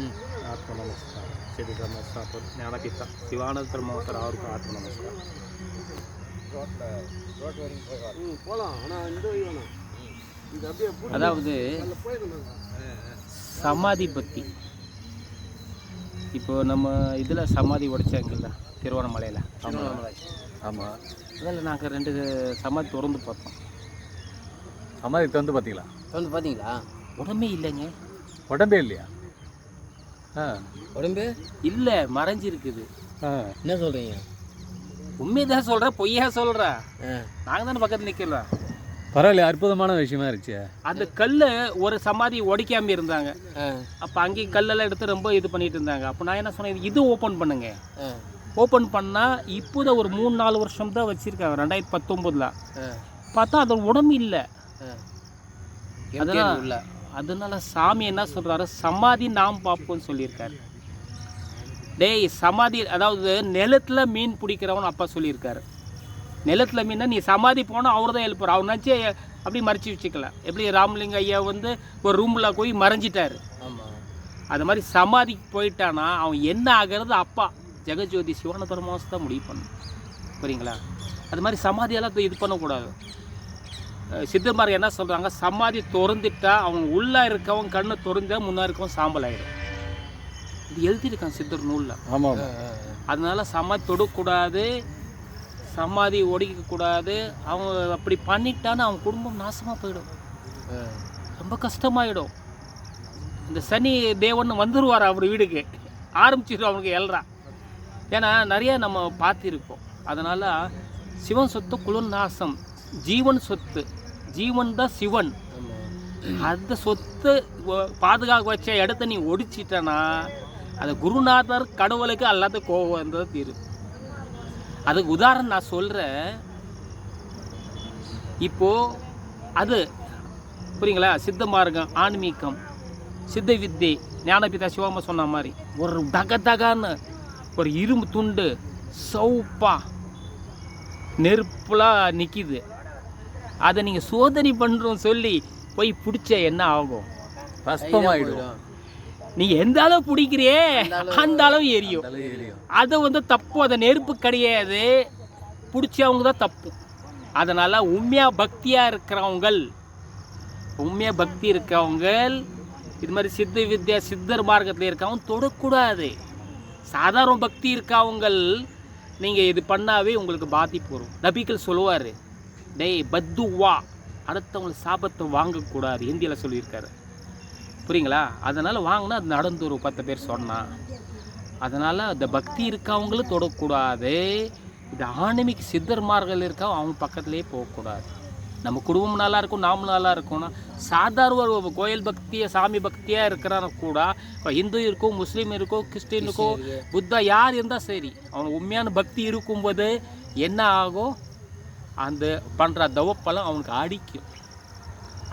ಹ್ಮ್. ಆತ್ಮ ನಮಸ್ಕಾರ ಶ್ರೀ ಧರ್ಮಸ್ಥಾಪರ್ ಜ್ಞಾನಪೀಠ ಶಿವಾನಂದ ಧರ್ಮಸ್ಥರ ಅವ್ರಿಗೂ ಆತ್ಮ ನಮಸ್ಕಾರ போகலாம் ஆனால் இந்த வழி வேணாம் இது அப்படியே பூட்டி அதாவது அதில் போயிடணும் சமாதி பக்தி இப்போ நம்ம இதில் சமாதி உடைச்சாங்கல்ல திருவண்ணாமலையில் ஆமாம் அதில் நாங்கள் ரெண்டு சமாதி திறந்து பார்த்தோம் சமாதி திறந்து பார்த்தீங்களா வந்து பார்த்தீங்களா உடம்பே இல்லைங்க உடம்பே இல்லையா ஆ உடம்பு இல்லை மறைஞ்சிருக்குது. என்ன சொல்கிறீங்க உண்மைதான் சொல்கிறேன் பொய்யா சொல்கிறேன் ஆ. நாங்கள் தானே பக்கத்தில் நிற்கிறோம் பரவாயில்ல அற்புதமான விஷயமா இருந்துச்சு. அந்த கல் ஒரு சமாதி உடைக்காம இருந்தாங்க. அப்போ அங்கேயும் கல்லெல்லாம் எடுத்து ரொம்ப இது பண்ணிட்டு இருந்தாங்க. அப்போ நான் என்ன சொன்னேன் இது ஓப்பன் பண்ணுங்க. ஓப்பன் பண்ணால் இப்போ தான் ஒரு மூணு நாலு வருஷம் தான் வச்சுருக்காங்க ரெண்டாயிரத்தி பத்தொம்போதில் பார்த்தா அதோட உடம்பு இல்லை. அதெல்லாம் உள்ள. அதனால சாமி என்ன சொல்கிறாரு சமாதி நாம் பார்ப்போம்னு சொல்லியிருக்காரு. டேய் சமாதி அதாவது நிலத்தில் மீன் பிடிக்கிறவன் அப்பா சொல்லியிருக்காரு. நிலத்தில் மீனை நீ சமாதி போனால் அவர் தான் எழுப்புறார் அவர் நினச்சி அப்படி மறைச்சி வச்சுக்கலாம் எப்படி ராமலிங்க ஐயா வந்து ஒரு ரூமில் போய் மறைஞ்சிட்டாரு. ஆமாம் அது மாதிரி சமாதிக்கு போயிட்டானா அவன் என்ன ஆகிறது அப்பா. ஜெகஜோதி சிவான பரமாசு தான் முடிவு பண்ணும் புரியுங்களா? அது மாதிரி சமாதியெல்லாம் இது பண்ணக்கூடாது. அஹ் சித்தர்மார் என்ன சொல்கிறாங்க சமாதி திறந்துட்டா அவன் உள்ளே இருக்கவன் கண்ணு திறந்தா முன்னா இருக்கவன் சாம்பல் ஆகிடும் இது எழுதியிருக்கான் சித்தர் நூலில். ஆமாம் அதனால சமாதி தொடக்கூடாது சமாதி ஒடிக்கக்கூடாது அவன் அப்படி பண்ணிட்டான்னா அவன் குடும்பம் நாசமாக போயிடும். ரொம்ப கஷ்டமாயிடும். இந்த சனி தேவன் வந்துருவார் அவர் வீடுக்கு. ஆரம்பிச்சிடும் அவனுக்கு எல்றா ஏன்னா நிறைய நம்ம பார்த்திருக்கோம் அதனால் சிவன் சொத்து குளிர் நாசம் ஜீவன் சொத்து. ஜீவன் தான் சிவன். அந்த சொத்து பாதுகாக்க வச்ச இடத்த நீ ஒடிச்சிட்டனா அது குருநாதர் கடவுளுக்கு அல்லாத கோபம் வந்தது தீரும் அதுக்கு உதாரணம் நான் சொல்கிறேன் இப்போது அது புரியுங்களா? சித்த மார்க்கம் ஆன்மீகம் சித்த வித்தை ஞானபிதா சிவமா சொன்ன மாதிரி ஒரு தக தகான்னு ஒரு இரும்பு துண்டு சவுப்பாக நெருப்புலாம் நிற்கிது அதை நீங்கள் சோதனை பண்ணுறோம் சொல்லி போய் பிடிச்ச என்ன ஆகும்? பஸ்பமாயிடும். நீ எந்த அளவு பிடிக்கிறியே அந்த அளவு எரியும். அது வந்து தப்பு அதை நெருப்பு கிடையாது. பிடிச்சவங்க தான் தப்பு. அதனால் உண்மையாக பக்தியாக இருக்கிறவங்கள் உண்மையாக பக்தி இருக்கவங்க இது மாதிரி சித்த வித்யா சித்தர் மார்க்கத்தில் இருக்கவங்க தொடக்கூடாது. சாதாரண பக்தி இருக்கவங்கள் நீங்கள் இது பண்ணாவே உங்களுக்கு பாதிப்பு வரும். நபிகள் சொல்லுவார் டேய் பத்து வா. அடுத்தவங்க சாபத்தை வாங்கக்கூடாது. ஹிந்தியில் சொல்லியிருக்காரு. புரியுங்களா? அதனால் வாங்கினா அது நடந்து ஒரு பத்து பேர் சொன்னான் அதனால் இந்த பக்தி இருக்கவங்களும் தொடக்கூடாது. இந்த ஆன்மீக சித்தர்மார்கள் இருக்கா அவங்க பக்கத்துலேயே போகக்கூடாது. நம்ம குடும்பம் நல்லா இருக்கும் நாமளும் நல்லா இருக்கணும்னா சாதாரண கோயில் பக்தியை சாமி பக்தியாக இருக்கிறான கூட இப்போ இந்து இருக்கோ முஸ்லீம் இருக்கோ கிறிஸ்டின் இருக்கோ புத்தா யார் இருந்தால் சரி அவன் உண்மையான பக்தி இருக்கும்போது என்ன ஆகும்? அந்த பண்ணுற தவப்பெல்லாம் அவனுக்கு அடிக்கும்.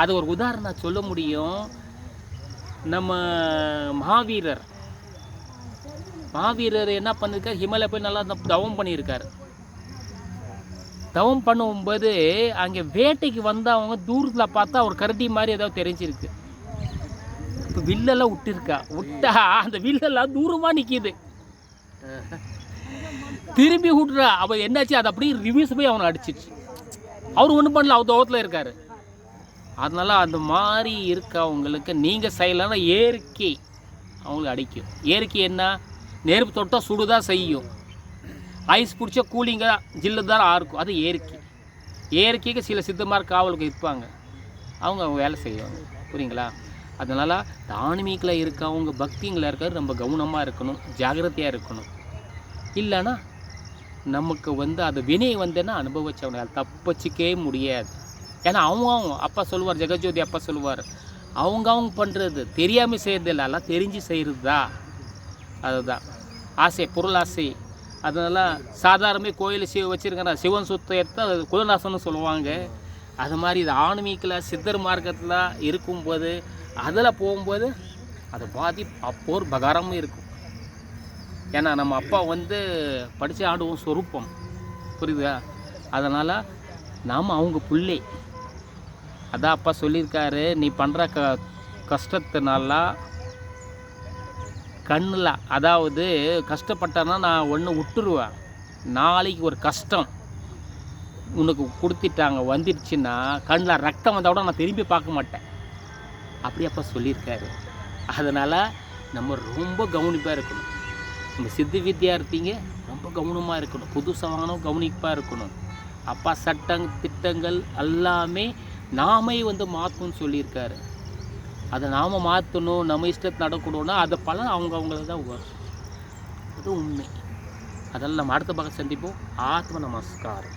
அது ஒரு உதாரணம் சொல்ல முடியும். நம்ம மகாவீரர். மகாவீரர் என்ன பண்ணியிருக்கார் ஹிமலை போய் நல்லா தவம் பண்ணியிருக்காரு தவம் பண்ணும்போது அங்கே வேட்டைக்கு வந்தவங்க தூரத்தில் பார்த்தா ஒரு கரடி மாதிரி ஏதாவது தெரிஞ்சிருக்கு. இப்போ வில்லெல்லாம் விட்டுருக்கா. விட்டா அந்த வில்லெல்லாம் தூரமாக நிற்கிது திரும்பி விட்றா அவள் என்னாச்சு? அது அப்படியே ரிவ்யூஸ் போய் அவனை அடிச்சிச்சு. அவர் ஒன்றும் பண்ணல. அவர் தோகத்தில் இருக்கார். அதனால் அந்த மாதிரி இருக்கவங்களுக்கு நீங்கள் செய்யலைன்னா இயற்கை அவங்களுக்கு அடிக்கும். இயற்கை என்ன? நெருப்பு தொட்டால் சுடுதான் செய்யும். ஐஸ் பிடிச்சா கூலிங்காக ஜில்லு தான் ஆறுக்கும் அது இயற்கை. இயற்கைக்கு சில சித்தமார் காவலுக்கு இருப்பாங்க அவங்க வேலை செய்வாங்க. புரியுங்களா? அதனால் ஆன்மீகில் இருக்கவங்க பக்திங்களில் இருக்கிறது ரொம்ப கவனமாக இருக்கணும். ஜாகிரதையாக இருக்கணும். இல்லைன்னா நமக்கு வந்து அது வினை வந்தேன்னா அனுபவிச்சவங்க. தப்பிச்சிக்கவே முடியாது. ஏன்னா அவங்க அவங்க அப்பா சொல்லுவார் ஜெகஜோதி அப்பா சொல்லுவார் அவங்க அவங்க பண்ணுறது தெரியாமல் செய்கிறது இல்லை எல்லாம் தெரிஞ்சு செய்கிறது தான் அதுதான். ஆசை பொருள் ஆசை. அதனால் சாதாரணமே கோயில் சிவ வச்சுருக்கேன் சிவன் சுத்த எடுத்து அது குலநாசம்னு சொல்லுவாங்க. அது மாதிரி இது ஆன்மீகில் சித்தர் மார்க்கத்தில் இருக்கும்போது அதில் போகும்போது அது பாதி அப்போர் பகாரமும் இருக்கும். ஏன்னா நம்ம அப்பா வந்து படித்து ஆடுவோம் சொருப்பம். புரியுதா? அதனால் நாம் அவங்க பிள்ளை. அதான் அப்பா சொல்லியிருக்காரு நீ பண்ணுற க கஷ்டத்தினால கண்ணில் அதாவது கஷ்டப்பட்டேன்னா நான் ஒன்று விட்டுருவேன். நாளைக்கு ஒரு கஷ்டம் உனக்கு கொடுத்துட்டாங்க வந்துடுச்சுன்னா கண்ணில் ரத்தம் வந்தால் கூட நான் திரும்பி பார்க்க மாட்டேன். அப்படி அப்பா சொல்லியிருக்காரு. அதனால் நம்ம ரொம்ப கவனிப்பாக இருக்கணும். இந்த சித்து வித்தியார்த்திங்க ரொம்ப கவனமாக இருக்கணும். புதுசாக வாங்கணும் கவனிப்பாக இருக்கணும். அப்பா சட்டம் திட்டங்கள் எல்லாமே நாமே வந்து மாற்றணும்னு சொல்லியிருக்காரு. அதை நாம் மாற்றணும் நம்ம இஷ்டத்தை நடக்கணும்னா அதை பலன் அவங்க அவங்களுக்கு தான் வரும். அது உண்மை. அதெல்லாம் நம்ம அடுத்த பக்கம் சந்திப்போம். ஆத்ம நமஸ்காரம்.